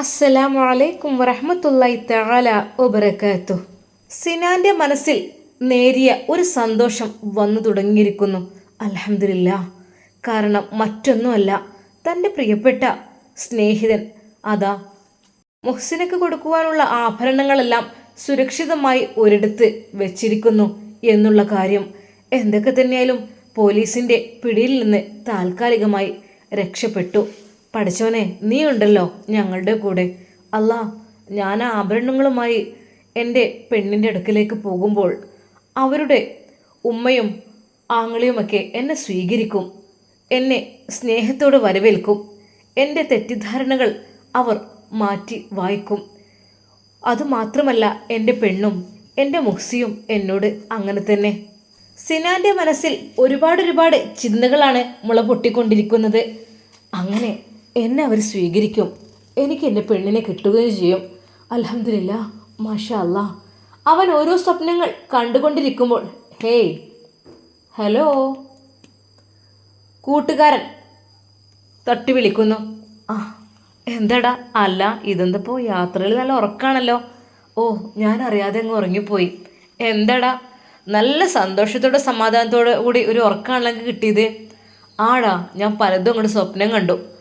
അസ്സലാമു അലൈക്കും വറഹ്മത്തുള്ളാഹി തആല വബറകാതുഹു. സിനാന്റെ മനസ്സിൽ നേരിയ ഒരു സന്തോഷം വന്നു തുടങ്ങിയിരിക്കുന്നു. അലഹമില്ല കാരണം മറ്റൊന്നുമല്ല തന്റെ പ്രിയപ്പെട്ട സ്നേഹിതൻ അതാ മുഹ്സിനക്ക് കൊടുക്കുവാനുള്ള ആഭരണങ്ങളെല്ലാം സുരക്ഷിതമായി ഒരിടത്ത് വെച്ചിരിക്കുന്നു എന്നുള്ള കാര്യം എന്തൊക്കെ തന്നെയായാലും പോലീസിന്റെ പിടിയിൽ നിന്ന് താൽക്കാലികമായി രക്ഷപ്പെട്ടു. പഠിച്ചോനെ നീ ഉണ്ടല്ലോ ഞങ്ങളുടെ കൂടെ. അല്ലാ ഞാൻ ആഭരണങ്ങളുമായി എന്റെ പെണ്ണിന്റെ അടുക്കലേക്ക് പോകുമ്പോൾ അവരുടെ ഉമ്മയും ആങ്ങളിയുമൊക്കെ എന്നെ സ്വീകരിക്കും. എന്നെ സ്നേഹത്തോടെ വരവേൽക്കും. എന്റെ തെറ്റിദ്ധാരണകൾ അവർ മാറ്റി വായിക്കും. അതുമാത്രമല്ല എന്റെ പെണ്ണും എന്റെ മുഹ്സിയും എന്നോട് അങ്ങനെ തന്നെ. സിനാന്റെ മനസ്സിൽ ഒരുപാട് ഒരുപാട് ചിന്തകളാണ് മുള പൊട്ടിക്കൊണ്ടിരിക്കുന്നത്. അങ്ങനെ എന്നെ അവർ സ്വീകരിക്കും. എനിക്ക് എന്റെ പെണ്ണിനെ കിട്ടുകയും ചെയ്യും. അലഹമില്ല മാഷാ അവൻ ഓരോ സ്വപ്നങ്ങൾ കണ്ടുകൊണ്ടിരിക്കുമ്പോൾ ഹേയ് ഹലോ. കൂട്ടുകാരൻ തട്ടി വിളിക്കുന്നു. ആ എന്താടാ? അല്ല ഇതെന്തപ്പോ യാത്രയിൽ നല്ല ഉറക്കാണല്ലോ. ഓ ഞാൻ അറിയാതെ അങ്ങ് ഉറങ്ങിപ്പോയി. എന്താടാ? നല്ല സന്തോഷത്തോടെ സമാധാനത്തോടെ കൂടി ഒരു ഉറക്കമാണല്ലോ കിട്ടിയത്. ആടാ ഞാൻ പലതും അങ്ങോട്ട് സ്വപ്നം കണ്ടു.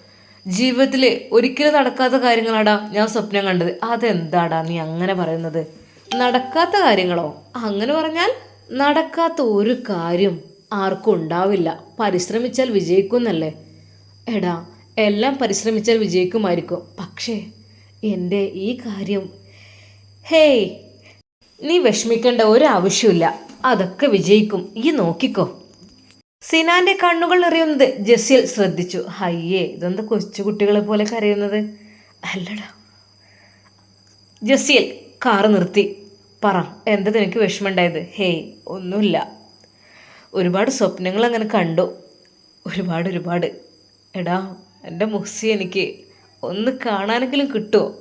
ജീവിതത്തിൽ ഒരിക്കലും നടക്കാത്ത കാര്യങ്ങളാടാ ഞാൻ സ്വപ്നം കണ്ടത്. അതെന്താടാ നീ അങ്ങനെ പറയുന്നത്? നടക്കാത്ത കാര്യങ്ങളോ? അങ്ങനെ പറഞ്ഞാൽ നടക്കാത്ത ഒരു കാര്യം ആർക്കും ഉണ്ടാവില്ല. പരിശ്രമിച്ചാൽ വിജയിക്കുന്നല്ലേ എടാ എല്ലാം പരിശ്രമിച്ചാൽ വിജയിക്കുമായിരിക്കും. പക്ഷേ എന്റെ ഈ കാര്യം ഹേയ് നീ വിഷമിക്കേണ്ട ഒരു ആവശ്യമില്ല അതൊക്കെ വിജയിക്കും. ഈ നോക്കിക്കോ. സിനാന്റെ കണ്ണുകൾ എറിയുന്നത് ജസിൽ ശ്രദ്ധിച്ചു. ഹയ്യേ ഇതെന്ത് കൊച്ചുകുട്ടികളെ പോലെ കരയുന്നത്? അല്ലടാ. ജസിയൽ കാറ് നിർത്തി. പറ എന്താ നിനക്ക് വിഷമമുണ്ടായത്? ഹേയ് ഒന്നുമില്ല. ഒരുപാട് സ്വപ്നങ്ങൾ അങ്ങനെ കണ്ടു. ഒരുപാട് ഒരുപാട്. എടാ എന്റെ മുസ്സി എനിക്ക് ഒന്ന് കാണാനെങ്കിലും കിട്ടുമോ?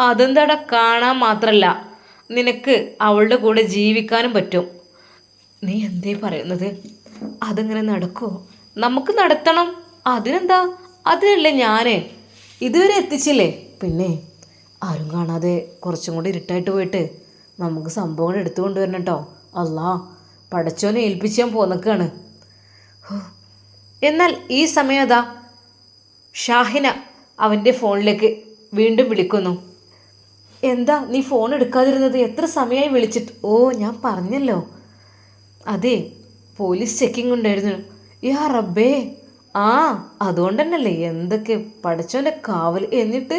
അതെന്താടാ കാണാൻ മാത്രമല്ല നിനക്ക് അവളുടെ കൂടെ ജീവിക്കാനും പറ്റും. നീ എന്തേ പറയുന്നത്? അതങ്ങനെ നടക്കുമോ നമുക്ക് നടത്തണം. അതിനെന്താ? അതിനല്ലേ ഞാൻ ഇതുവരെ എത്തിച്ചില്ലേ? പിന്നെ ആരും കാണാതെ കുറച്ചും കൂടി ഇരുട്ടായിട്ട് പോയിട്ട് നമുക്ക് സംഭവങ്ങൾ എടുത്തു കൊണ്ടുവരണം കേട്ടോ അല്ലാ പടച്ചോനെ ഏൽപ്പിച്ച് ഞാൻ എന്നാൽ ഈ സമയം അതാ. ഷാഹിന അവന്റെ ഫോണിലേക്ക് വീണ്ടും വിളിക്കുന്നു. എന്താ നീ ഫോൺ എടുക്കാതിരുന്നത്? എത്ര സമയമായി വിളിച്ചിട്ട്? ഓ ഞാൻ പറഞ്ഞല്ലോ. അതെ പോലീസ് ചെക്കിംഗ് ഉണ്ടായിരുന്നു. യാ റബ്ബേ ആ അതുകൊണ്ട് തന്നെയല്ലേ എന്തൊക്കെ പഠിച്ചോന്റെ കാവൽ എന്നിട്ട്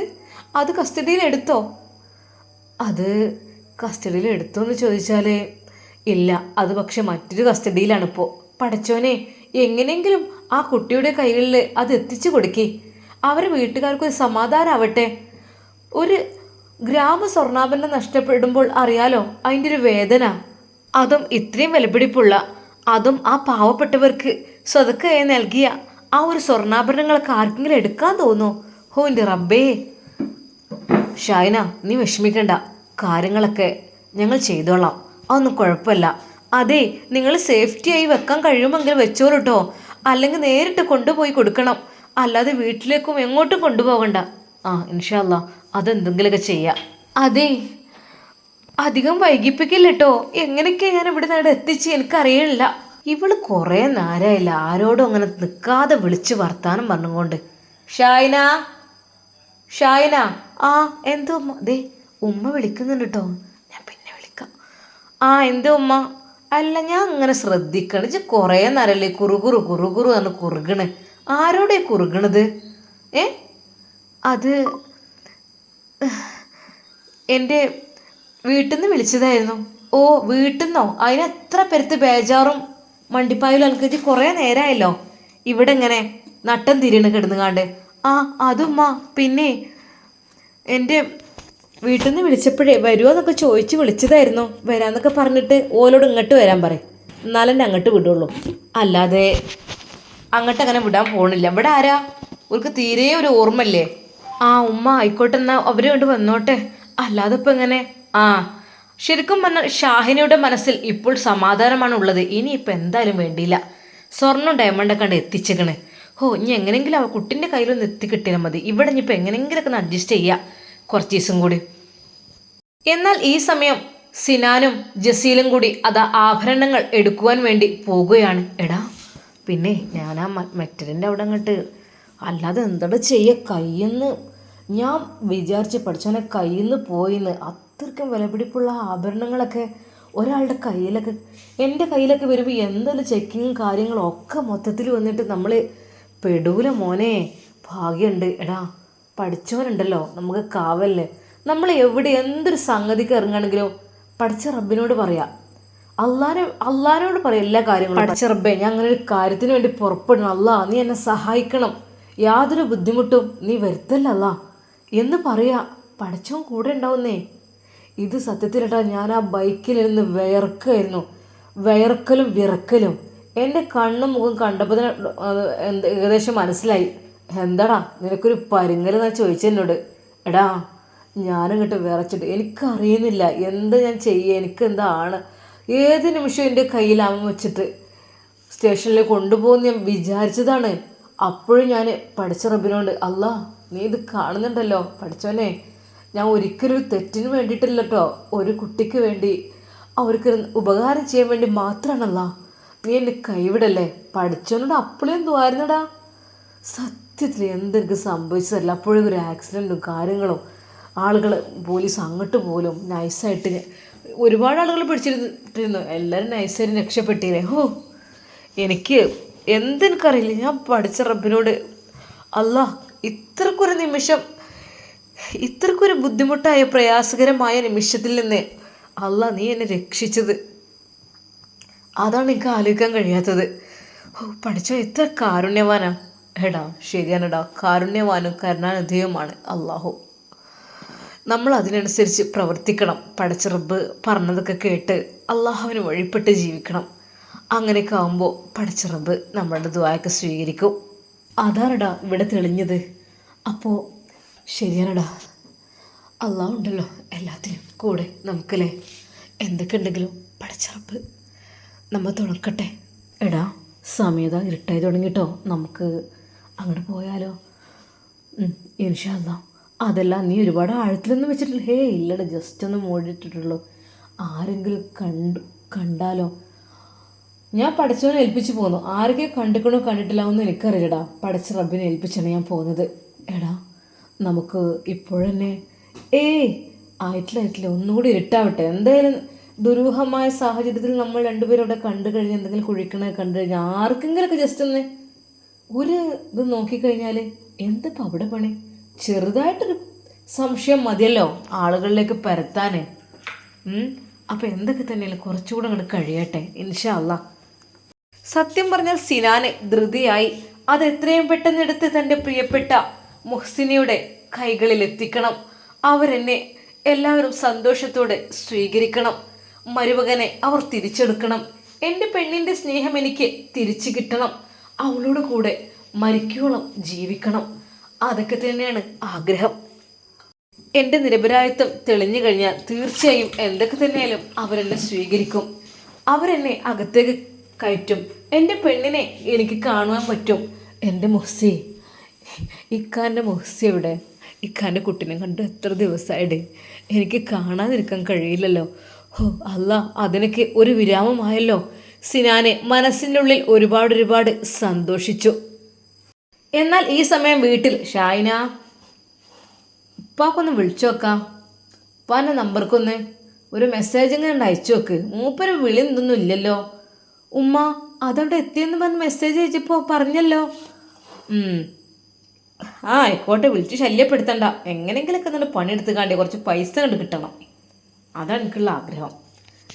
അത് കസ്റ്റഡിയിൽ എടുത്തോ? അത് കസ്റ്റഡിയിൽ എടുത്തോ എന്ന് ചോദിച്ചാൽ ഇല്ല അത് പക്ഷെ മറ്റൊരു കസ്റ്റഡിയിലാണ് ഇപ്പോൾ പഠിച്ചോനെ എങ്ങനെയെങ്കിലും ആ കുട്ടിയുടെ കയ്യിൽ അത് എത്തിച്ചു കൊടുക്കേ. അവരെ വീട്ടുകാർക്കൊരു സമാധാനമാവട്ടെ ഒരു ഗ്രാമ സ്വർണാഭരണം നഷ്ടപ്പെടുമ്പോൾ അറിയാലോ അതിന്റെ ഒരു വേദന. അതും ഇത്രയും വിലപിടിപ്പുള്ള അതും ആ പാവപ്പെട്ടവർക്ക് സ്വതക്കയായി നൽകിയ ആ ഒരു സ്വർണാഭരണങ്ങളൊക്കെ ആർക്കെങ്കിലും എടുക്കാൻ തോന്നോ ഹോ എന്റെ റബ്ബേ. ഷായന നീ വിഷമിക്കണ്ട. കാര്യങ്ങളൊക്കെ ഞങ്ങൾ ചെയ്തോളാം. അതൊന്നും കുഴപ്പമില്ല. അതെ നിങ്ങൾ സേഫ്റ്റിയായി വെക്കാൻ കഴിയുമെങ്കിൽ വെച്ചോളൂ കേട്ടോ അല്ലെങ്കിൽ നേരിട്ട് കൊണ്ടുപോയി കൊടുക്കണം. അല്ലാതെ വീട്ടിലേക്കും എങ്ങോട്ടും കൊണ്ടുപോകണ്ട. ആ ഇൻഷാല്ല അതെന്തെങ്കിലുമൊക്കെ ചെയ്യാം. അതെ. അധികം വൈകിപ്പിക്കില്ല കേട്ടോ എങ്ങനെയൊക്കെ ഞാൻ ഇവിടെ നിന്ന് എത്തിച്ച് എനിക്കറിയില്ല ഇവൾ കുറേ നേരമായില്ല ആരോടും അങ്ങനെ നിൽക്കാതെ വിളിച്ച് വർത്താനം പറഞ്ഞുകൊണ്ട്. ഷായന? ഷായന? ആ എന്തോ ഉമ്മ. ദേ ഉമ്മ വിളിക്കുന്നുണ്ട് കേട്ടോ ഞാൻ പിന്നെ വിളിക്കാം. ആ എന്തോ ഉമ്മ? അല്ല ഞാൻ അങ്ങനെ ശ്രദ്ധിക്കണം. ഇജ്ജ് കുറേ നേരമല്ലേ കുറുകുറു കുറുകുറു എന്ന് കുറുകണ്. ആരോടെ കുറുകണത്? ഏ? അത് എന്റെ വീട്ടിൽ നിന്ന് വിളിച്ചതായിരുന്നു. ഓ വീട്ടിൽ നിന്നോ അതിന് എത്ര പെരുത്ത് ബേജാറും മണ്ടിപ്പായാലും അൽക്കരിച്ച് കുറേ നേരമായല്ലോ ഇവിടെ ഇങ്ങനെ നട്ടം തിരിയണ് കിടന്നുകാണ്ട്. ആ അതുമ്മ. പിന്നെ എന്റെ വീട്ടിൽ നിന്ന് വിളിച്ചപ്പോഴേ വരുമോ എന്നൊക്കെ ചോദിച്ച് വിളിച്ചതായിരുന്നു. വരാമെന്നൊക്കെ പറഞ്ഞിട്ട് ഓലോട് ഇങ്ങോട്ട് വരാൻ പറയും. എന്നാലും എന്നെ അങ്ങോട്ട് വിടുള്ളൂ. അല്ലാതെ അങ്ങോട്ട് അങ്ങനെ വിടാൻ പോണില്ല. ഇവിടെ ആരാ? അവർക്ക് തീരെ ഒരു ഓർമ്മല്ലേ ആ ഉമ്മ ആയിക്കോട്ടെ എന്നാൽ അവരെ കൊണ്ട് വന്നോട്ടെ. അല്ലാതെ ഇപ്പം എങ്ങനെ? ആ. ശരിക്കും പറഞ്ഞാൽ ഷാഹിനയുടെ മനസ്സിൽ ഇപ്പോൾ സമാധാനമാണ് ഉള്ളത് ഇനിയിപ്പോൾ എന്തായാലും വേണ്ടിയില്ല. സ്വർണം ഡയമണ്ടൊക്കെ കണ്ട് എത്തിച്ചേക്കണ്. ഓ ഇനി എങ്ങനെയെങ്കിലും ആ കുട്ടിന്റെ കയ്യിലൊന്ന് എത്തിക്കിട്ടിയാൽ മതി. ഇവിടെ ഇനിയിപ്പോൾ എങ്ങനെയെങ്കിലൊക്കെ ഒന്ന് അഡ്ജസ്റ്റ് ചെയ്യുക കുറച്ച് ദിവസം കൂടി. എന്നാൽ ഈ സമയം സിനാനും ജസീലും കൂടി അതാ ആഭരണങ്ങൾ എടുക്കുവാൻ വേണ്ടി പോകുകയാണ്. എടാ പിന്നെ ഞാൻ ആ മെറ്റലിന്റെ അവിടെ അങ്ങോട്ട് അല്ലാതെ എന്താണ് ചെയ്യുക കയ്യിൽ നിന്ന് ഞാൻ വിചാരിച്ച് പഠിച്ചവനെ കയ്യിൽ നിന്ന് പോയിന്ന്. അത്രയ്ക്കും വിലപിടിപ്പുള്ള ആഭരണങ്ങളൊക്കെ ഒരാളുടെ കയ്യിലൊക്കെ എന്റെ കയ്യിലൊക്കെ വരുമ്പോൾ എന്തെല്ലാം ചെക്കിങ്ങും കാര്യങ്ങളും ഒക്കെ മൊത്തത്തിൽ വന്നിട്ട് നമ്മൾ പെടൂല മോനെ? ഭാഗ്യമുണ്ട് എടാ പഠിച്ചവനുണ്ടല്ലോ നമുക്ക് കാവല്ലേ? നമ്മൾ എവിടെ എന്തൊരു സംഗതിക്ക് ഇറങ്ങുകയാണെങ്കിലും പഠിച്ച റബ്ബിനോട് പറയാം. അള്ളാനെ അള്ളാനോട് പറയാം എല്ലാ കാര്യങ്ങളും. പഠിച്ച റബ്ബേ ഞാൻ അങ്ങനെ ഒരു കാര്യത്തിന് വേണ്ടി പുറപ്പെടണം അല്ലാ നീ എന്നെ സഹായിക്കണം. യാതൊരു ബുദ്ധിമുട്ടും നീ വരുത്തല്ല എന്ന് പറയാ പഠിച്ചവൻ കൂടെ ഉണ്ടാവുന്നേ. ഇത് സത്യത്തിലട്ടാ ഞാൻ ആ ബൈക്കിലിരുന്ന് വിയർക്കായിരുന്നു. വിയർക്കലും വിറക്കലും. എന്റെ കണ്ണും മുഖം കണ്ടപ്പോൾ എന്ത് ഏകദേശം മനസ്സിലായി. എന്താടാ നിനക്കൊരു പരുങ്ങലെന്നാ ചോദിച്ചെന്നോട് എടാ ഞാനിങ്ങോട്ട് വിറച്ചിട്ട് എനിക്കറിയുന്നില്ല എന്ത് ഞാൻ ചെയ്യുക എനിക്ക് എന്താണ് ഏത് നിമിഷം എന്റെ കയ്യിലാവും വെച്ചിട്ട് സ്റ്റേഷനിൽ കൊണ്ടുപോകുന്ന ഞാൻ വിചാരിച്ചതാണ്. അപ്പോഴും ഞാൻ പഠിച്ച റബ്ബിനോട് അല്ല നീ ഇത് കാണുന്നുണ്ടല്ലോ പഠിച്ചോനെ ഞാൻ ഒരിക്കലും ഒരു തെറ്റിന് വേണ്ടിയിട്ടില്ല ഒരു കുട്ടിക്ക് വേണ്ടി അവർക്ക് ഉപകാരം ചെയ്യാൻ വേണ്ടി മാത്രമാണല്ലോ നീ എന്നെ കൈവിടല്ലേ? പഠിച്ചവനോട് അപ്പോഴേ എന്തുവായിരുന്നടാ സത്യത്തിൽ എന്തെനിക്ക് സംഭവിച്ചതല്ല അപ്പോഴും ഒരു ആക്സിഡന്റും കാര്യങ്ങളും ആളുകൾ പോലീസ് അങ്ങോട്ട് പോലും നൈസായിട്ട് ഒരുപാട് ആളുകൾ പിടിച്ചിരുന്നു എല്ലാവരും നൈസായിട്ട് രക്ഷപ്പെട്ടില്ലേ? ഹോ എനിക്ക് എന്തെനിക്കറിയില്ല. ഞാൻ പഠിച്ച റബ്ബിനോട് അല്ല ഇത്രക്കൊരു നിമിഷം ഇത്രക്കൊരു ബുദ്ധിമുട്ടായ പ്രയാസകരമായ നിമിഷത്തിൽ നിന്ന് അല്ല നീ എന്നെ രക്ഷിച്ചത്. അതാണ് എനിക്ക് ആലോചിക്കാൻ കഴിയാത്തത്. ഓ പഠിച്ചോ എത്ര കാരുണ്യവാനാ. എടാ ശരിയാണെടാ. കാരുണ്യവാനും കരുണാനിധിയുമാണ് അള്ളാഹു നമ്മൾ അതിനനുസരിച്ച് പ്രവർത്തിക്കണം. പഠിച്ച റബ്ബ് പറഞ്ഞതൊക്കെ കേട്ട് അള്ളാഹുവിന് വഴിപ്പെട്ട് ജീവിക്കണം. അങ്ങനെയൊക്കെ ആകുമ്പോൾ പഠിച്ച റബ്ബ് നമ്മളുടെ ദ്വായൊക്കെ സ്വീകരിക്കും. അതാണടാ ഇവിടെ തെളിഞ്ഞത്. അപ്പോൾ ശരിയാണടാ. അള്ളാഹ് ഉണ്ടല്ലോ എല്ലാത്തിനും കൂടെ നമുക്കല്ലേ? എന്തൊക്കെ ഉണ്ടെങ്കിലും പഠിച്ചറപ്പ് നമ്മൾ തുറക്കട്ടെ എടാ സമയത ഇരുട്ടായി തുടങ്ങിട്ടോ. നമുക്ക് അങ്ങോട്ട് പോയാലോ? ഇൻഷാല്ല അതെല്ലാം നീ ഒരുപാട് ആഴത്തിലൊന്നും വെച്ചിട്ടില്ല. ഹേ ഇല്ലടാ ജസ്റ്റ് ഒന്ന് മൂടിയിട്ടിട്ടുള്ളൂ. ആരെങ്കിലും കണ്ടു കണ്ടാലോ? ഞാൻ പഠിച്ചവനെ ഏൽപ്പിച്ചു പോന്നു. ആരൊക്കെ കണ്ടിക്കണോ കണ്ടിട്ടില്ല ഒന്നും എനിക്കറിയില്ലടാ. പഠിച്ച റബ്ബിനെ ഏൽപ്പിച്ചാണ് ഞാൻ പോകുന്നത് എടാ നമുക്ക് ഇപ്പോഴന്നെ ഏയ് ആയിട്ടില്ല ആയിട്ടില്ല ഒന്നുകൂടി ഇരുട്ടാവട്ടെ. എന്തായാലും ദുരൂഹമായ സാഹചര്യത്തിൽ നമ്മൾ രണ്ടുപേരും അവിടെ കണ്ടു കഴിഞ്ഞ് എന്തെങ്കിലും കുഴിക്കണേ കണ്ടു കഴിഞ്ഞാൽ ആർക്കെങ്കിലൊക്കെ ജസ്റ്റ് ഒന്ന് ഒരു ഇത് നോക്കിക്കഴിഞ്ഞാൽ എന്തിപ്പോൾ അവിടെ പണി? ചെറുതായിട്ടൊരു സംശയം മതിയല്ലോ ആളുകളിലേക്ക് പരത്താനേ. അപ്പോൾ എന്തൊക്കെ തന്നെയല്ലേ? കുറച്ചുകൂടെ അങ്ങോട്ട് കഴിയട്ടെ ഇൻഷല്ല സത്യം പറഞ്ഞാൽ സിനാനെ ധൃതിയായി. അത് എത്രയും പെട്ടെന്ന് എടുത്ത് തന്റെ പ്രിയപ്പെട്ട മുഹ്സിനിയുടെ കൈകളിൽ എത്തിക്കണം അവരെന്നെ എല്ലാവരും സന്തോഷത്തോടെ സ്വീകരിക്കണം. മരുമകനെ അവർ തിരിച്ചെടുക്കണം. എന്റെ പെണ്ണിന്റെ സ്നേഹം എനിക്ക് തിരിച്ചു കിട്ടണം. അവളോട് കൂടെ മരിക്കോളം ജീവിക്കണം. അതൊക്കെ തന്നെയാണ് ആഗ്രഹം. എന്റെ നിരപരാധിത്വം തെളിഞ്ഞു കഴിഞ്ഞാൽ തീർച്ചയായും എന്തൊക്കെ തന്നെയാലും അവരെന്നെ സ്വീകരിക്കും. അവരെന്നെ അകത്തേക്ക് കയറ്റും. എന്റെ പെണ്ണിനെ എനിക്ക് കാണുവാൻ പറ്റും. എന്റെ മുഹ്സി. ഇക്കാന്റെ മുഹ്സി എവിടെ? ഇക്കാന്റെ കുട്ടിനെ കണ്ട് എത്ര ദിവസമായിട്ട് എനിക്ക് കാണാതിരിക്കാൻ കഴിയില്ലല്ലോ. ഹോ അല്ല അതിനൊക്കെ ഒരു വിരാമമായല്ലോ. സിനാനെ മനസ്സിന്റെ ഉള്ളിൽ ഒരുപാട് ഒരുപാട് സന്തോഷിച്ചു. എന്നാൽ ഈ സമയം വീട്ടിൽ ഷായിന. ഉപ്പാക്കൊന്ന് വിളിച്ചു നോക്കാം ഉപ്പാന്റെ നമ്പർക്കൊന്ന് ഒരു മെസ്സേജ് ഇങ്ങനെ അയച്ചു നോക്ക്. മൂപ്പര് വിളി എന്തൊന്നും ഇല്ലല്ലോ. ഉമ്മ അതവിടെ എത്തിയെന്ന് പറഞ്ഞ് മെസ്സേജ് അയച്ചപ്പോൾ പറഞ്ഞല്ലോ. ആ ആയിക്കോട്ടെ വിളിച്ച് ശല്യപ്പെടുത്തണ്ട. എങ്ങനെങ്കിലൊക്കെ എന്നിട്ട് പണിയെടുത്ത് കാണ്ടി കുറച്ച് പൈസ കണ്ട് കിട്ടണം. അതാണ് എനിക്കുള്ള ആഗ്രഹം.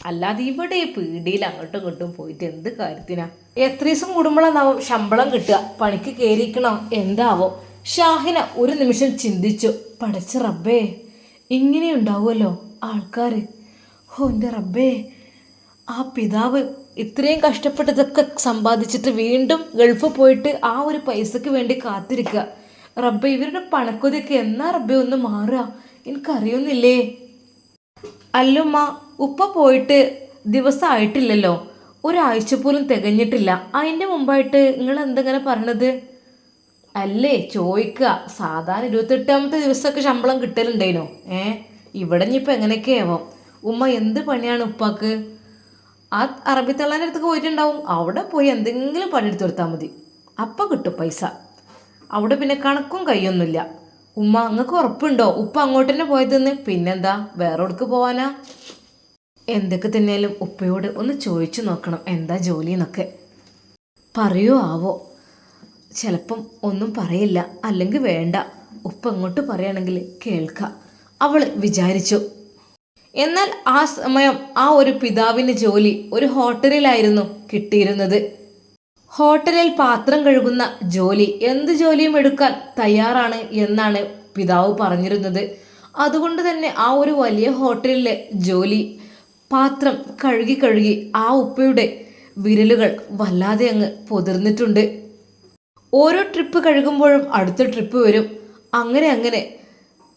അല്ലാതെ ഇവിടെ പീടിയിൽ അങ്ങോട്ടും ഇങ്ങോട്ടും പോയിട്ട് എന്ത് കാര്യത്തിനാ? എത്ര ദിവസം കൂടുമ്പോഴാണാവും ശമ്പളം കിട്ടുക? പണിക്ക് കയറിയിരിക്കണോ? എന്താവോ? ഷാഹിന ഒരു നിമിഷം ചിന്തിച്ചു. പടച്ച റബ്ബേ ഇങ്ങനെ ഉണ്ടാവുമല്ലോ ആൾക്കാർ ഓ എന്റെ റബ്ബേ ആ പിതാവ് ഇത്രയും കഷ്ടപ്പെട്ടതൊക്കെ സമ്പാദിച്ചിട്ട് വീണ്ടും ഗൾഫ് പോയിട്ട് ആ ഒരു പൈസക്ക് വേണ്ടി കാത്തിരിക്കുക. റബ്ബെ ഇവരുടെ പണക്കൊതിയൊക്കെ എന്നാ റബ്ബെ ഒന്ന് മാറുക? എനിക്കറിയുന്നില്ലേ? അല്ലുമ്മ ഉപ്പ പോയിട്ട് ദിവസം ആയിട്ടില്ലല്ലോ. ഒരാഴ്ച പോലും തികഞ്ഞിട്ടില്ല. അതിന്റെ മുമ്പായിട്ട് നിങ്ങൾ എന്തെങ്ങനെ പറഞ്ഞത് അല്ലേ ചോദിക്കുക. സാധാരണ ഇരുപത്തെട്ടാമത്തെ ദിവസമൊക്കെ ശമ്പളം കിട്ടലുണ്ടേനോ? ഏ ഇവിടെ ഇനിയിപ്പോൾ എങ്ങനെയൊക്കെയാവാം? ഉമ്മ എന്ത് പണിയാണ് ഉപ്പാക്ക്? ആ അറബി തള്ളാന്റെ അടുത്തേക്ക് പോയിട്ടുണ്ടാവും. അവിടെ പോയി എന്തെങ്കിലും പണിയെടുത്ത് കൊടുത്താൽ മതി. അപ്പം കിട്ടും പൈസ. അവിടെ പിന്നെ കണക്കും കൈയൊന്നുമില്ല. ഉമ്മ അങ്ങക്ക് ഉറപ്പുണ്ടോ? ഉപ്പ അങ്ങോട്ട് തന്നെ പോയതെന്ന്? പിന്നെന്താ? വേറെ ഒടുക്ക് പോവാനാ? എന്തൊക്കെ തന്നെയാലും ഉപ്പയോട് ഒന്ന് ചോദിച്ചു നോക്കണം എന്താ ജോലി എന്നൊക്കെ പറയോ ആവോ? ചിലപ്പം ഒന്നും പറയില്ല. അല്ലെങ്കിൽ വേണ്ട. ഉപ്പ അങ്ങോട്ട് പറയുകയാണെങ്കിൽ കേൾക്കാം. അവൾ വിചാരിച്ചു. എന്നാൽ ആ സമയം ആ ഒരു പിതാവിന്റെ ജോലി ഒരു ഹോട്ടലിലായിരുന്നു കിട്ടിയിരുന്നത്. ഹോട്ടലിൽ പാത്രം കഴുകുന്ന ജോലി എന്ത് ജോലിയും എടുക്കാൻ തയ്യാറാണ് എന്നാണ് പിതാവ് പറഞ്ഞിരുന്നത്. അതുകൊണ്ട് തന്നെ ആ ഒരു വലിയ ഹോട്ടലിലെ ജോലി പാത്രം കഴുകി കഴുകി ആ ഉപ്പയുടെ വിരലുകൾ വല്ലാതെ അങ്ങ് പൊതിർന്നിട്ടുണ്ട്. ഓരോ ട്രിപ്പ് കഴുകുമ്പോഴും അടുത്ത ട്രിപ്പ് വരും. അങ്ങനെ അങ്ങനെ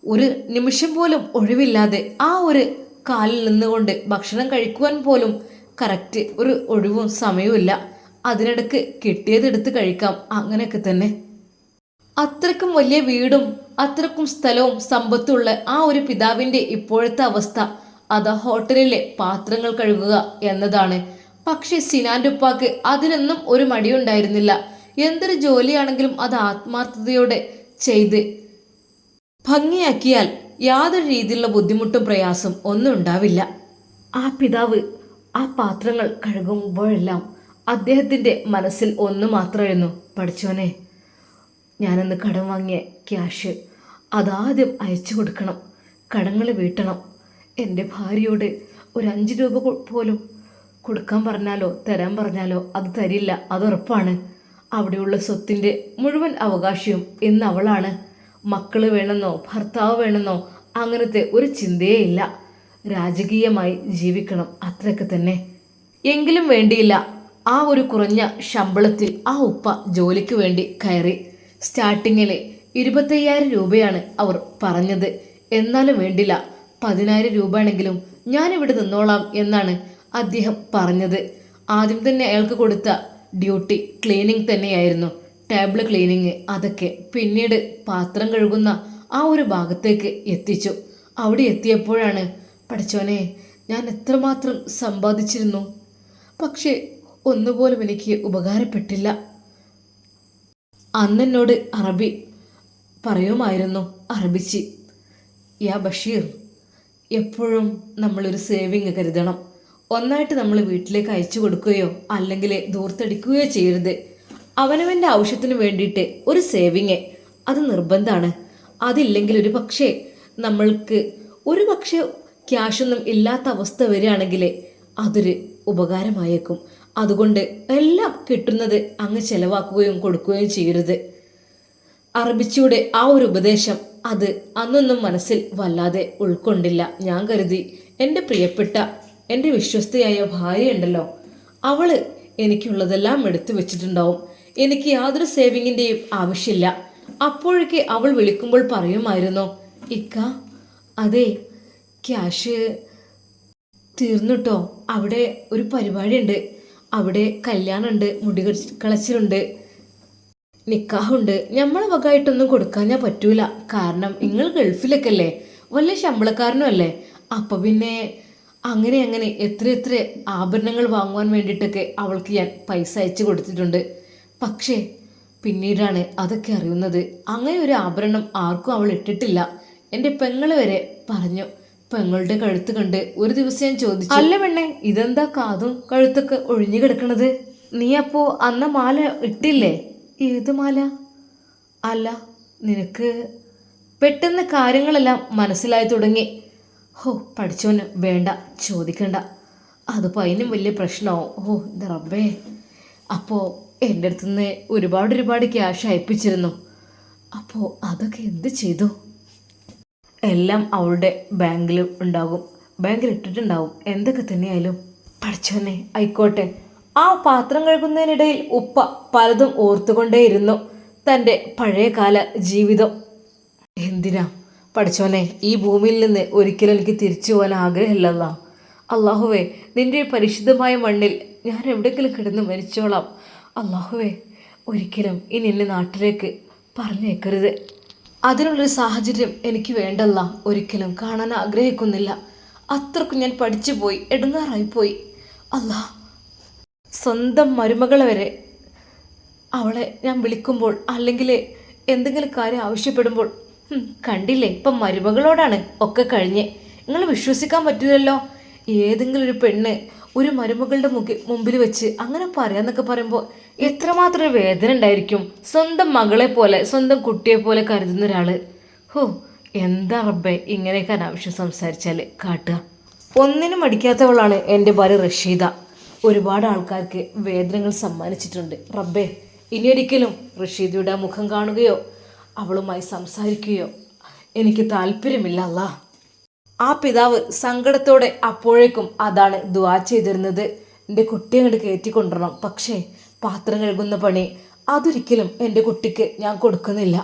ഒരു നിമിഷം പോലും ഒഴിവില്ലാതെ ആ ഒരു കാലിൽ നിന്നുകൊണ്ട് ഭക്ഷണം കഴിക്കുവാൻ പോലും കറക്റ്റ് ഒരു ഒഴിവും സമയവുമില്ല. അതിനിടക്ക് കിട്ടിയത് എടുത്ത് കഴിക്കാം. അങ്ങനെയൊക്കെ തന്നെ. അത്രക്കും വലിയ വീടും അത്രക്കും സ്ഥലവും സമ്പത്തുള്ള ആ ഒരു പിതാവിന്റെ ഇപ്പോഴത്തെ അവസ്ഥ. അത് ഹോട്ടലിലെ പാത്രങ്ങൾ കഴുകുക എന്നതാണ്. പക്ഷേ സിനാന്റെ ഉപ്പാക്ക് അതിനൊന്നും ഒരു മടിയുണ്ടായിരുന്നില്ല. എന്തൊരു ജോലിയാണെങ്കിലും അത് ആത്മാർത്ഥതയോടെ ചെയ്ത് ഭംഗിയാക്കിയാൽ യാതൊരു രീതിയിലുള്ള ബുദ്ധിമുട്ടും പ്രയാസം ഒന്നും ഉണ്ടാവില്ല. ആ പിതാവ് ആ പാത്രങ്ങൾ കഴുകുമ്പോഴെല്ലാം അദ്ദേഹത്തിന്റെ മനസ്സിൽ ഒന്ന് മാത്രമായിരുന്നു. പഠിച്ചോനെ ഞാനന്ന് കടം വാങ്ങിയ ക്യാഷ് അതാദ്യം അയച്ചു കൊടുക്കണം. കടങ്ങൾ വീട്ടണം. എന്റെ ഭാര്യയോട് ഒരു അഞ്ച് രൂപ പോലും കൊടുക്കാൻ പറഞ്ഞാലോ തരാൻ പറഞ്ഞാലോ അത് തരില്ല. അത് ഉറപ്പാണ്. അവിടെയുള്ള സ്വത്തിന്റെ മുഴുവൻ അവകാശിയും ഇന്ന് അവളാണ്. മക്കൾ വേണമെന്നോ ഭർത്താവ് വേണമെന്നോ അങ്ങനത്തെ ഒരു ചിന്തയേ ഇല്ല. രാജകീയമായി ജീവിക്കണം അത്രയൊക്കെ തന്നെ. എങ്കിലും വേണ്ടിയില്ല. ആ ഒരു കുറഞ്ഞ ശമ്പളത്തിൽ ആ ഉപ്പ ജോലിക്ക് വേണ്ടി കയറി. സ്റ്റാർട്ടിങ്ങിൽ ഇരുപത്തയ്യായിരം രൂപയാണ് അവർ പറഞ്ഞത്. എന്നാലും വേണ്ടില്ല. പതിനായിരം രൂപ ആണെങ്കിലും ഞാനിവിടെ നിന്നോളാം എന്നാണ് അദ്ദേഹം പറഞ്ഞത്. ആദ്യം തന്നെ അയാൾക്ക് കൊടുത്ത ഡ്യൂട്ടി ക്ലീനിങ് തന്നെയായിരുന്നു. ടേബിൾ ക്ലീനിങ് അതൊക്കെ പിന്നീട് പാത്രം കഴുകുന്ന ആ ഒരു ഭാഗത്തേക്ക് എത്തിച്ചു. അവിടെ എത്തിയപ്പോഴാണ് പഠിച്ചോനെ ഞാൻ എത്രമാത്രം സമ്പാദിച്ചിരുന്നു? പക്ഷേ ഒന്നുപോലും എനിക്ക് ഉപകാരപ്പെട്ടില്ല. അന്നെന്നോട് അറബി പറയുമായിരുന്നു അറബിച്ച് യാ ബഷീർ എപ്പോഴും നമ്മളൊരു സേവിങ് കരുതണം. ഒന്നായിട്ട് നമ്മൾ വീട്ടിലേക്ക് അയച്ചു കൊടുക്കുകയോ അല്ലെങ്കിൽ ദൂർത്തടിക്കുകയോ ചെയ്യരുത്. അവനവന്റെ ആവശ്യത്തിന് വേണ്ടിയിട്ട് ഒരു സേവിങ് അത് നിർബന്ധമാണ് അതില്ലെങ്കിൽ ഒരു പക്ഷേ നമ്മൾക്ക് ഒരു പക്ഷേ ക്യാഷൊന്നും ഇല്ലാത്ത അവസ്ഥ വരികയാണെങ്കിൽ അതൊരു ഉപകാരമായേക്കും. അതുകൊണ്ട് എല്ലാം കിട്ടുന്നത് അങ്ങ് ചെലവാക്കുകയും കൊടുക്കുകയും ചെയ്യരുത്. അറബിച്ചിയുടെ ആ ഒരു ഉപദേശം അത് അന്നൊന്നും മനസ്സിൽ വല്ലാതെ ഉൾക്കൊണ്ടില്ല. ഞാൻ കരുതി എന്റെ പ്രിയപ്പെട്ട എന്റെ വിശ്വസ്തയായ ഭാര്യയുണ്ടല്ലോ അവൾ എനിക്കുള്ളതെല്ലാം എടുത്തു വെച്ചിട്ടുണ്ടാവും. എനിക്ക് യാതൊരു സേവിങ്ങിന്റെയും ആവശ്യമില്ല. അപ്പോഴൊക്കെ അവൾ വിളിക്കുമ്പോൾ പറയുമായിരുന്നു ഇക്ക അതെ ക്യാഷ് തീർന്നുട്ടോ. അവിടെ ഒരു പരിപാടിയുണ്ട്. അവിടെ കല്യാണമുണ്ട് മുടി കള- കളച്ചിലുണ്ട് നിക്കാഹുണ്ട്. നമ്മളെ കൊടുക്കാൻ ഞാൻ പറ്റൂല. കാരണം നിങ്ങൾ ഗൾഫിലൊക്കെ അല്ലേ വല്ല ശമ്പളക്കാരനും അല്ലേ. അപ്പം പിന്നെ അങ്ങനെ അങ്ങനെ എത്ര എത്ര ആഭരണങ്ങൾ വാങ്ങുവാൻ വേണ്ടിയിട്ടൊക്കെ അവൾക്ക് ഞാൻ പൈസ അയച്ചു കൊടുത്തിട്ടുണ്ട്. പക്ഷേ പിന്നീടാണ് അതൊക്കെ അറിയുന്നത്. അങ്ങനെ ഒരു ആഭരണം ആർക്കും അവൾ ഇട്ടിട്ടില്ല. എന്റെ പെങ്ങൾ വരെ പറഞ്ഞു പെങ്ങളുടെ കഴുത്ത് കണ്ട് ഒരു ദിവസം ഞാൻ ചോദിച്ചു അല്ല പെണ്ണെ. ഇതെന്താ കാതും കഴുത്തൊക്കെ ഒഴിഞ്ഞു കിടക്കണത്? നീ അപ്പോ അന്ന മാല ഇട്ടില്ലേ? ഏത് മാല? അല്ല നിനക്ക് പെട്ടെന്ന് കാര്യങ്ങളെല്ലാം മനസ്സിലായി തുടങ്ങി. ഹോ പഠിച്ചോന് വേണ്ട ചോദിക്കണ്ട. അതിപ്പോൾ അതിനും വലിയ പ്രശ്നമാവും. ഓ ഇത് റബ്ബേ. അപ്പോൾ എന്റെ അടുത്തുനിന്ന് ഒരുപാട് ഒരുപാട് ക്യാഷ് അയപ്പിച്ചിരുന്നു. അപ്പോൾ അതൊക്കെ എന്ത് ചെയ്തു? എല്ലാം അവളുടെ ബാങ്കിൽ ഉണ്ടാകും. ബാങ്കിൽ ഇട്ടിട്ടുണ്ടാവും. എന്തൊക്കെ തന്നെയായാലും. പഠിച്ചോനെ ആയിക്കോട്ടെ. ആ പാത്രം കഴുകുന്നതിനിടയിൽ ഉപ്പ പലതും ഓർത്തുകൊണ്ടേയിരുന്നു തന്റെ പഴയകാല ജീവിതം. എന്തിനാ? പഠിച്ചോനെ ഈ ഭൂമിയിൽ നിന്ന് ഒരിക്കലും എനിക്ക് തിരിച്ചു പോകാൻ ആഗ്രഹമില്ലല്ല. അള്ളാഹുവേ നിന്റെ പരിശുദ്ധമായ മണ്ണിൽ ഞാൻ എവിടെയെങ്കിലും കിടന്ന് മരിച്ചോളാം. അള്ളാഹുവേ ഒരിക്കലും ഇനി എന്റെ നാട്ടിലേക്ക് പറഞ്ഞേക്കരുത് അതിനുള്ളൊരു സാഹചര്യം എനിക്ക് വേണ്ടല്ല. ഒരിക്കലും കാണാൻ ആഗ്രഹിക്കുന്നില്ല. അത്രക്കും ഞാൻ പഠിച്ചു പോയി എടുങ്ങാറായിപ്പോയി അല്ല സ്വന്തം മരുമകളെ വരെ അവളെ ഞാൻ വിളിക്കുമ്പോൾ അല്ലെങ്കിൽ എന്തെങ്കിലും കാര്യം ആവശ്യപ്പെടുമ്പോൾ കണ്ടില്ലേ ഇപ്പം മരുമകളോടാണ് ഒക്കെ കഴിഞ്ഞ്. നിങ്ങൾ വിശ്വസിക്കാൻ പറ്റില്ലല്ലോ. ഏതെങ്കിലും ഒരു പെണ്ണ് ഒരു മരുമകളുടെ മുഖ മുമ്പിൽ വെച്ച് അങ്ങനെ പറയാന്നൊക്കെ പറയുമ്പോൾ എത്രമാത്രം വേദന ഉണ്ടായിരിക്കും. സ്വന്തം മകളെ പോലെ സ്വന്തം കുട്ടിയെ പോലെ കരുതുന്ന ഒരാൾ ഹോ എന്താ റബ്ബെ ഇങ്ങനെയൊക്കെ അനാവശ്യം സംസാരിച്ചാൽ കാട്ടുക. ഒന്നിനും അടിക്കാത്തവളാണ് എന്റെ ഭാര്യ റഷീദ. ഒരുപാട് ആൾക്കാർക്ക് വേദനകൾ സമ്മാനിച്ചിട്ടുണ്ട്. റബ്ബേ ഇനിയൊരിക്കലും റഷീദയുടെ മുഖം കാണുകയോ അവളുമായി സംസാരിക്കുകയോ എനിക്ക് താല്പര്യമില്ല അല്ലാ ആ പിതാവ് സങ്കടത്തോടെ അപ്പോഴേക്കും അതാണ് ദുവാ ചെയ്തിരുന്നത്. എന്റെ കുട്ടി അങ്ങോട്ട് കയറ്റിക്കൊണ്ടിരണം പക്ഷേ പാത്രം കഴുകുന്ന പണി അതൊരിക്കലും എന്റെ കുട്ടിക്ക് ഞാൻ കൊടുക്കുന്നില്ല.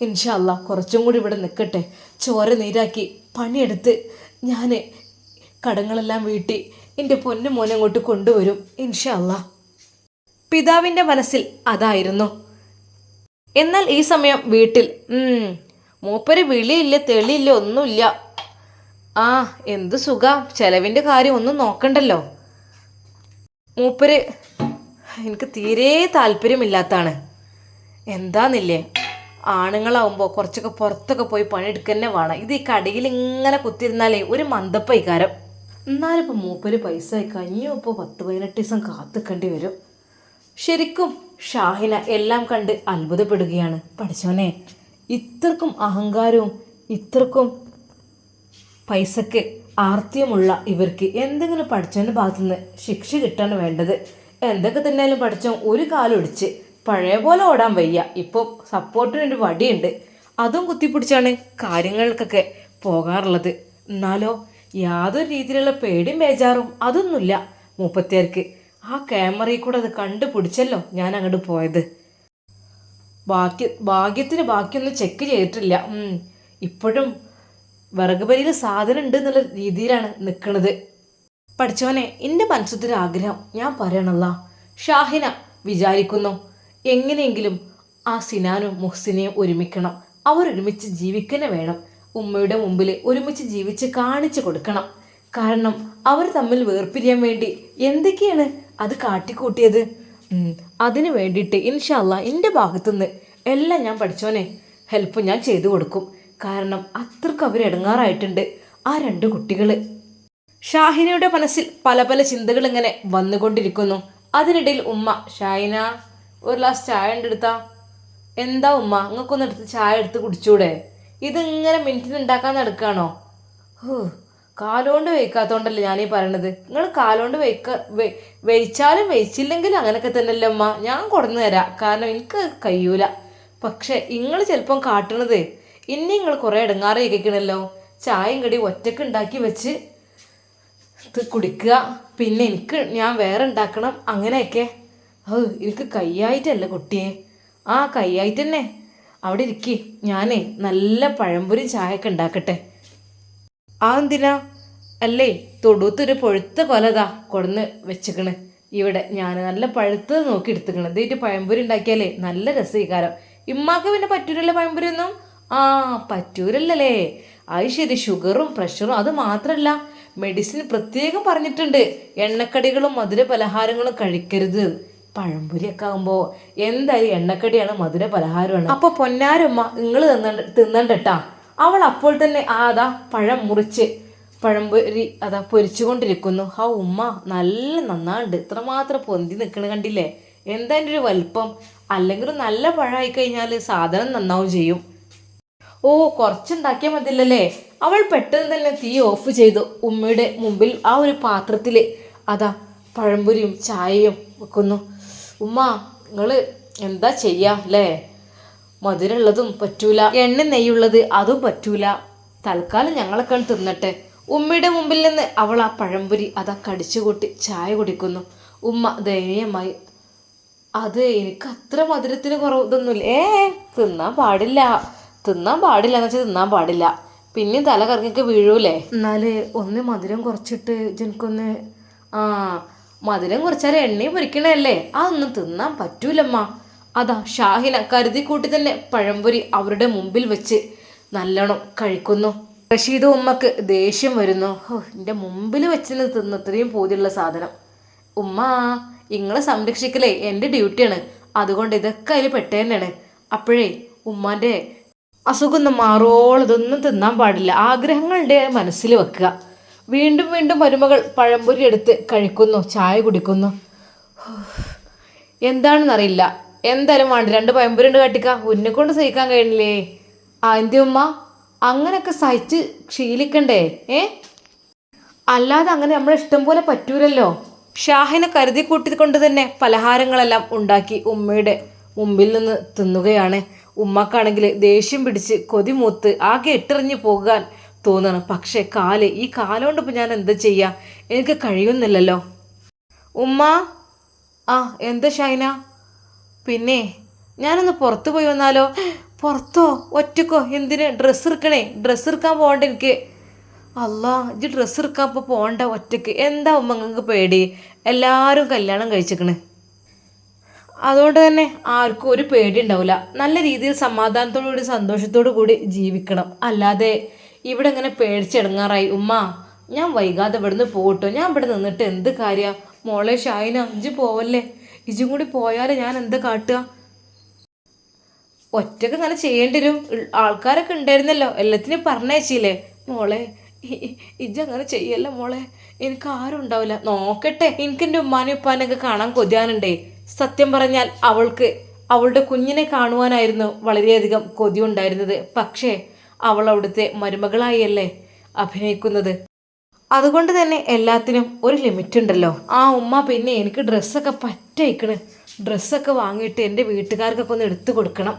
ഇൻഷല്ല കുറച്ചും കൂടി ഇവിടെ നിൽക്കട്ടെ ചോര നീരാക്കി പണിയെടുത്ത് ഞാൻ കടങ്ങളെല്ലാം വീട്ടി എന്റെ പൊന്നു മോനെ അങ്ങോട്ട് കൊണ്ടുവരും. ഇൻഷല്ല പിതാവിന്റെ മനസ്സിൽ അതായിരുന്നു. എന്നാൽ ഈ സമയം വീട്ടിൽ മൂപ്പര് വിളിയില്ല തെളിയില്ല ഒന്നുമില്ല. ആ എന്ത് സുഖ. ചെലവിന്റെ കാര്യം ഒന്നും നോക്കണ്ടല്ലോ. മൂപ്പര് എനിക്ക് തീരെ താല്പര്യമില്ലാത്താണ് എന്താന്നില്ലേ? ആണുങ്ങളാവുമ്പോൾ കുറച്ചൊക്കെ പുറത്തൊക്കെ പോയി പണിയെടുക്കുക തന്നെ വേണം. ഇത് ഈ കടയിൽ ഇങ്ങനെ കുത്തിരുന്നാലേ ഒരു മന്ദപ്പൈക്കാരം എന്നാലും ഇപ്പോൾ മൂപ്പര് പൈസ ഇനിയും ഇപ്പോൾ പത്ത് പതിനെട്ട് ദിവസം കാത്തുക്കേണ്ടി വരും. ശരിക്കും ഷാഹിന എല്ലാം കണ്ട് അത്ഭുതപ്പെടുകയാണ്. പഠിച്ചോനെ ഇത്രക്കും അഹങ്കാരവും ഇത്രക്കും പൈസക്ക് ആർത്തിയുമുള്ള ഇവർക്ക് എന്തെങ്കിലും പഠിച്ചവന്റെ ഭാഗത്തുനിന്ന് ശിക്ഷ കിട്ടാണ് വേണ്ടത്? എന്തൊക്കെ തന്നെയാലും പഠിച്ചോ ഒരു കാലം ഒടിച്ച് പഴയ പോലെ ഓടാൻ വയ്യ. ഇപ്പോൾ സപ്പോർട്ടിന് ഒരു വടിയുണ്ട്. അതും കുത്തിപ്പിടിച്ചാണ് കാര്യങ്ങൾക്കൊക്കെ പോകാറുള്ളത്. എന്നാലോ യാതൊരു രീതിയിലുള്ള പേടിയും ബേജാറും അതൊന്നുമില്ല. മൂപ്പത്തിയാർക്ക് ആ ക്യാമറയിൽ കൂടെ അത് കണ്ടുപിടിച്ചല്ലോ ഞാൻ അങ്ങോട്ട് പോയത്. ബാക്കി ഭാഗ്യത്തിന് ബാക്കിയൊന്നും ചെക്ക് ചെയ്തിട്ടില്ല. ഇപ്പോഴും വിറക് പരിയിൽ സാധനം ഉണ്ട് എന്നുള്ള രീതിയിലാണ് നിൽക്കുന്നത് പഠിച്ചവനെ എന്റെ മനസ്സത്തൊരു ആഗ്രഹം ഞാൻ പറയണല്ല ഷാഹിന വിചാരിക്കുന്നു. എങ്ങനെയെങ്കിലും ആ സിനാനും മുഹ്സിനെയും ഒരുമിക്കണം. അവരൊരുമിച്ച് ജീവിക്കുന്നേ വേണം. ഉമ്മയുടെ മുമ്പിൽ ഒരുമിച്ച് ജീവിച്ച് കാണിച്ചു കൊടുക്കണം. കാരണം അവർ തമ്മിൽ വേർപിരിയാൻ വേണ്ടി എന്തൊക്കെയാണ് അത് കാട്ടിക്കൂട്ടിയത്? അതിനു വേണ്ടിയിട്ട് ഇൻഷല്ല എന്റെ ഭാഗത്തുനിന്ന് എല്ലാം ഞാൻ പഠിച്ചോനെ ഹെൽപ്പ് ഞാൻ ചെയ്തു കൊടുക്കും. കാരണം അത്രയ്ക്ക് അവർ ഇടങ്ങാറായിട്ടുണ്ട് ആ രണ്ട് കുട്ടികൾ ഷാഹിനയുടെ മനസ്സിൽ പല പല ചിന്തകൾ ഇങ്ങനെ വന്നുകൊണ്ടിരിക്കുന്നു. അതിനിടയിൽ ഉമ്മ ഷാഹിന ഒരു ഗ്ലാസ് ചായ ഉണ്ടെടുത്താ. എന്താ ഉമ്മ നിങ്ങൾക്കൊന്ന് എടുത്ത് ചായ എടുത്ത് കുടിച്ചൂടെ? ഇതിങ്ങനെ മിനിറ്റിന് ഉണ്ടാക്കാൻ നടക്കുകയാണോ ഹോ കാലുകൊണ്ട് ഞാൻ ഞാനീ പറയണത്. നിങ്ങൾ കാലുകൊണ്ട് വയ്ക്ക വെയിച്ചാലും വെയിച്ചില്ലെങ്കിലും അങ്ങനെയൊക്കെ തന്നെയല്ലേ അമ്മ ഞാൻ കൊടുന്നു തരാം. കാരണം എനിക്ക് കഴിയൂല. പക്ഷെ നിങ്ങൾ ചിലപ്പം കാട്ടണത് ഇനി നിങ്ങൾ കുറേ ഇടങ്ങാറ് കേൾക്കണല്ലോ. ചായയും കടി ഒറ്റയ്ക്ക് ഉണ്ടാക്കി വെച്ച് ഇത് കുടിക്കുക. പിന്നെ എനിക്ക് ഞാൻ വേറെ ഉണ്ടാക്കണം അങ്ങനെയൊക്കെ. ഓ എനിക്ക് കയ്യായിട്ടല്ല കുട്ടിയെ. ആ കയ്യായിട്ട് തന്നെ അവിടെ ഇരിക്കി. ഞാനേ നല്ല പഴംപൊരി ചായയൊക്കെ ഉണ്ടാക്കട്ടെ. ആ എന്തിനാ? അല്ലേ തൊടുത്തൊരു പൊഴുത്ത കൊലതാ കൊടുന്ന് വെച്ചിക്കണ്. ഇവിടെ ഞാൻ നല്ല പഴുത്തത് നോക്കി എടുത്തുക്കണ്. ഇതായിട്ട് പഴംപൊരി ഉണ്ടാക്കിയാലേ നല്ല രസീകാരം ഇമ്മാക്ക് പിന്നെ പറ്റൂരല്ലോ പഴംപൊരി ഒന്നും ആ പറ്റൂരല്ലേ അത് ഷുഗറും പ്രഷറും അത് മാത്രമല്ല മെഡിസിൻ പ്രത്യേകം പറഞ്ഞിട്ടുണ്ട്. എണ്ണക്കടികളും മധുര പലഹാരങ്ങളും കഴിക്കരുത്. പഴംപൊരിയൊക്കെ ആകുമ്പോൾ എന്തായാലും എണ്ണക്കടിയാണ് മധുര പലഹാരമാണ് അപ്പോൾ പൊന്നാരമ്മ നിങ്ങൾ തിന്നണ്ട തിന്നണ്ടട്ടാ. അവൾ അപ്പോൾ തന്നെ ആ അതാ പഴം മുറിച്ച് പഴംപൊരി അതാ പൊരിച്ചുകൊണ്ടിരിക്കുന്നു. ആ ഉമ്മ നല്ല നന്നാണ്ട്. ഇത്രമാത്രം പൊന്തി നിൽക്കണ കണ്ടില്ലേ? എന്താ എന്റെ ഒരു വലിപ്പം. അല്ലെങ്കിൽ നല്ല പഴമായി കഴിഞ്ഞാൽ സാധനം നന്നാവും ചെയ്യും. ഓ കുറച്ചുണ്ടാക്കിയാൽ മതിയല്ലേ അവൾ പെട്ടെന്ന് തന്നെ തീ ഓഫ് ചെയ്തു ഉമ്മയുടെ മുമ്പിൽ ആ ഒരു പാത്രത്തിൽ അതാ പഴംപൊരിയും ചായയും വെക്കുന്നു. ഉമ്മ നിങ്ങൾ എന്താ ചെയ്യാ അല്ലേ? മധുരമുള്ളതും പറ്റൂല. എണ്ണ നെയ്യുള്ളത് അതും പറ്റൂല. തൽക്കാലം ഞങ്ങളൊക്കെ തിന്നട്ടെ. ഉമ്മയുടെ മുമ്പിൽ നിന്ന് അവൾ ആ പഴംപൊരി അതാ കടിച്ചു കൂട്ടി ചായ കുടിക്കുന്നു. ഉമ്മ ദയനീയമായി അത് എനിക്ക് അത്ര മധുരത്തിന് കുറവ് ഇതൊന്നുമില്ല. ഏ തിന്നാൻ പാടില്ല. തിന്നാൻ പാടില്ല എന്ന് വെച്ചാൽ തിന്നാൻ പാടില്ല. പിന്നെ തല കറങ്ങിക്ക് വീഴൂലേ? എന്നാൽ ഒന്ന് മധുരം കുറച്ചിട്ട് എനിക്കൊന്ന് ആ മധുരം കുറച്ചാൽ എണ്ണയും പൊരിക്കണല്ലേ അതൊന്നും തിന്നാൻ പറ്റൂലമ്മ. അതാ ഷാഹിന കരുതിക്കൂട്ടി തന്നെ പഴംപൊരി അവരുടെ മുമ്പിൽ വെച്ച് നല്ലോണം കഴിക്കുന്നു. റഷീദ് ഉമ്മക്ക് ദേഷ്യം വരുന്നു. ഓ എന്റെ മുമ്പിൽ വെച്ച് തിന്ന് ഇത്രയും പൂതിയുള്ള സാധനം. ഉമ്മ ഇങ്ങളെ സംരക്ഷിക്കലേ എന്റെ ഡ്യൂട്ടിയാണ്. അതുകൊണ്ട് ഇതൊക്കെ അതിൽ പെട്ടതന്നെയാണ് അപ്പോഴേ ഉമ്മാന്റെ അസുഖം ഒന്ന് മാറോളം ഇതൊന്നും തിന്നാൻ പാടില്ല. ആഗ്രഹങ്ങളുടെ മനസ്സിൽ വെക്കുക. വീണ്ടും വീണ്ടും മരുമകൾ പഴംപൊരി എടുത്ത് കഴിക്കുന്നു ചായ കുടിക്കുന്നു. എന്താണെന്നറിയില്ല. എന്തായാലും വേണ്ട രണ്ട് പഴംപൊരി ഉണ്ട് കാട്ടിക്ക. ഉന്നെ കൊണ്ട് സഹിക്കാൻ കഴിയണില്ലേ ആ എന്തി ഉമ്മ? അങ്ങനെയൊക്കെ സഹിച്ച് ക്ഷീലിക്കണ്ടേ ഏ? അല്ലാതെ അങ്ങനെ നമ്മളെ ഇഷ്ടം പോലെ പറ്റൂലല്ലോ. ഷാഹിനെ കരുതി കൂട്ടിക്കൊണ്ട് തന്നെ പലഹാരങ്ങളെല്ലാം ഉണ്ടാക്കി ഉമ്മയുടെ മുമ്പിൽ നിന്ന് തിന്നുകയാണ്. ഉമ്മക്കാണെങ്കിൽ ദേഷ്യം പിടിച്ച് കൊതിമൂത്ത് ആകെ ഇട്ടെറിഞ്ഞ് പോകാൻ തോന്നണം. പക്ഷേ കാൽ ഈ കാലുകൊണ്ട് ഇപ്പം ഞാൻ എന്താ ചെയ്യുക എനിക്ക് കഴിയുന്നില്ലല്ലോ. ഉമ്മ ആ എന്താ ഷൈന? പിന്നെ ഞാനൊന്ന് പുറത്ത് പോയി വന്നാലോ? പുറത്തോ? ഒറ്റക്കോ? എന്തിന്? ഡ്രസ്സ് എടുക്കണേ? ഡ്രസ്സ് എടുക്കാൻ പോകണ്ട എനിക്ക്. അല്ലാ ഇജ്ജ് ഡ്രസ്സ് എടുക്കാൻ ഇപ്പോൾ പോകണ്ട ഒറ്റയ്ക്ക്. എന്താ ഉമ്മ നിങ്ങൾക്ക് പേടി? എല്ലാവരും കല്യാണം കഴിച്ചിക്കണ്. അതുകൊണ്ട് തന്നെ ആർക്കും ഒരു പേടി ഉണ്ടാവില്ല നല്ല രീതിയിൽ സമാധാനത്തോടു കൂടി സന്തോഷത്തോടു കൂടി ജീവിക്കണം. അല്ലാതെ ഇവിടെ ഇങ്ങനെ പേടിച്ചിടങ്ങാറായി ഉമ്മ ഞാൻ വൈകാതെ ഇവിടുന്ന് പോകട്ടോ. ഞാൻ ഇവിടെ നിന്നിട്ട് എന്ത് കാര്യ? മോളെ ഷായിന ഇജ്ജ് പോവല്ലേ? ഇജും കൂടി പോയാൽ ഞാൻ എന്താ കാട്ടുക? ഒറ്റയ്ക്ക് നല്ല ചെയ്യേണ്ടി വരും. ആൾക്കാരൊക്കെ ഉണ്ടായിരുന്നല്ലോ. എല്ലാത്തിനും പറഞ്ഞയച്ചില്ലേ? മോളെ ഇജ് അങ്ങനെ ചെയ്യല്ല മോളെ? എനിക്ക് ആരും ഉണ്ടാവില്ല. നോക്കട്ടെ. എനിക്ക് എന്റെ ഉമ്മാനും ഉപ്പാനൊക്കെ കാണാൻ കൊതിയാനുണ്ടേ സത്യം പറഞ്ഞാൽ അവൾക്ക് അവളുടെ കുഞ്ഞിനെ കാണുവാനായിരുന്നു വളരെയധികം കൊതി ഉണ്ടായിരുന്നത് പക്ഷേ അവൾ അവിടുത്തെ മരുമകളായല്ലേ അഭിനയിക്കുന്നത്? അതുകൊണ്ട് തന്നെ എല്ലാത്തിനും ഒരു ലിമിറ്റ് ഉണ്ടല്ലോ ആ ഉമ്മ പിന്നെ എനിക്ക് ഡ്രസ്സൊക്കെ പറ്റയക്കണ്. ഡ്രസ്സൊക്കെ വാങ്ങിയിട്ട് എന്റെ വീട്ടുകാർക്കൊക്കെ ഒന്ന് എടുത്തു കൊടുക്കണം.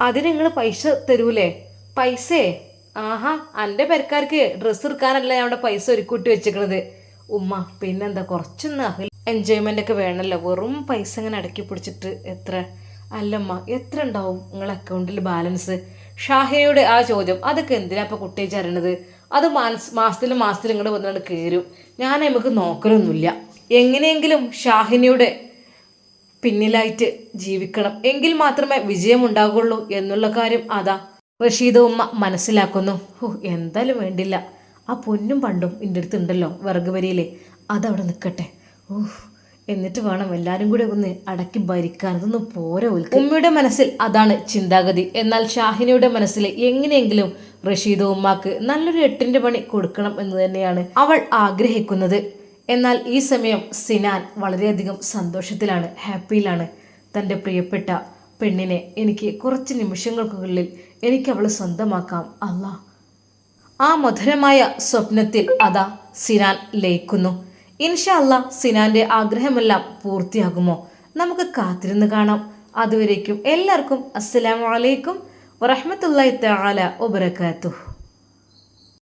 അതിന് നിങ്ങൾ പൈസ തരൂലേ? പൈസേ? ആഹാ എന്റെ പെരക്കാർക്ക് ഡ്രസ്സ് എടുക്കാനല്ല അവിടെ പൈസ ഒരുക്കൂട്ടി വെച്ചിക്കണത്. ഉമ്മ പിന്നെന്താ കുറച്ചൊന്ന് അകൽ എൻജോയ്മെന്റ് ഒക്കെ വേണമല്ലോ വെറും പൈസ ഇങ്ങനെ അടക്കി പിടിച്ചിട്ട് എത്ര? അല്ലമ്മ എത്ര ഉണ്ടാവും നിങ്ങളെ അക്കൗണ്ടിൽ ബാലൻസ് ഷാഹിനയുടെ ആ ചോദ്യം അതൊക്കെ എന്തിനാ ഇപ്പോൾ കുട്ടിയെ ചരണത്? അത് മാസ് മാസത്തിൽ മാസത്തിൽ ഇങ്ങോട്ട് വന്നുകൊണ്ട് കയറും ഞാൻ നമുക്ക് നോക്കലൊന്നുമില്ല. എങ്ങനെയെങ്കിലും ഷാഹിനയുടെ പിന്നിലായിട്ട് ജീവിക്കണം. എങ്കിൽ മാത്രമേ വിജയമുണ്ടാകുള്ളൂ എന്നുള്ള കാര്യം അതാ റഷീദ ഉമ്മ മനസ്സിലാക്കുന്നു. ഓ എന്തായാലും വേണ്ടില്ല. ആ പൊന്നും പണ്ടും എന്റെ അടുത്തുണ്ടല്ലോ വർഗവരിയിലെ അതവിടെ നിൽക്കട്ടെ ഓ എന്നിട്ട് വേണം എല്ലാവരും കൂടെ ഒന്ന് അടക്കി ഭരിക്കാൻ അതൊന്നും പോരെ ഉമ്മയുടെ മനസ്സിൽ അതാണ് ചിന്താഗതി. എന്നാൽ ഷാഹിനയുടെ മനസ്സിൽ എങ്ങനെയെങ്കിലും റഷീദ് ഉമ്മാക്ക് നല്ലൊരു എട്ടിന്റെ പണി കൊടുക്കണം എന്ന് തന്നെയാണ് അവൾ ആഗ്രഹിക്കുന്നത്. എന്നാൽ ഈ സമയം സിനാൻ വളരെയധികം സന്തോഷത്തിലാണ് ഹാപ്പിയിലാണ്. തന്റെ പ്രിയപ്പെട്ട പെണ്ണിനെ എനിക്ക് കുറച്ച് നിമിഷങ്ങൾക്കുള്ളിൽ എനിക്ക് അവളെ സ്വന്തമാക്കാം. അല്ല ആ മധുരമായ സ്വപ്നത്തിൽ അതാ സിനാൻ ലയിക്കുന്നു. ഇൻഷാ അല്ലാ സിനാന്റെ ആഗ്രഹമെല്ലാം പൂർത്തിയാകുമോ? നമുക്ക് കാത്തിരുന്ന് കാണാം. അതുവരേക്കും എല്ലാവർക്കും അസ്സലാമു അലൈക്കും വറഹ്മത്തുള്ളാഹി തആല വബറകാതുഹു.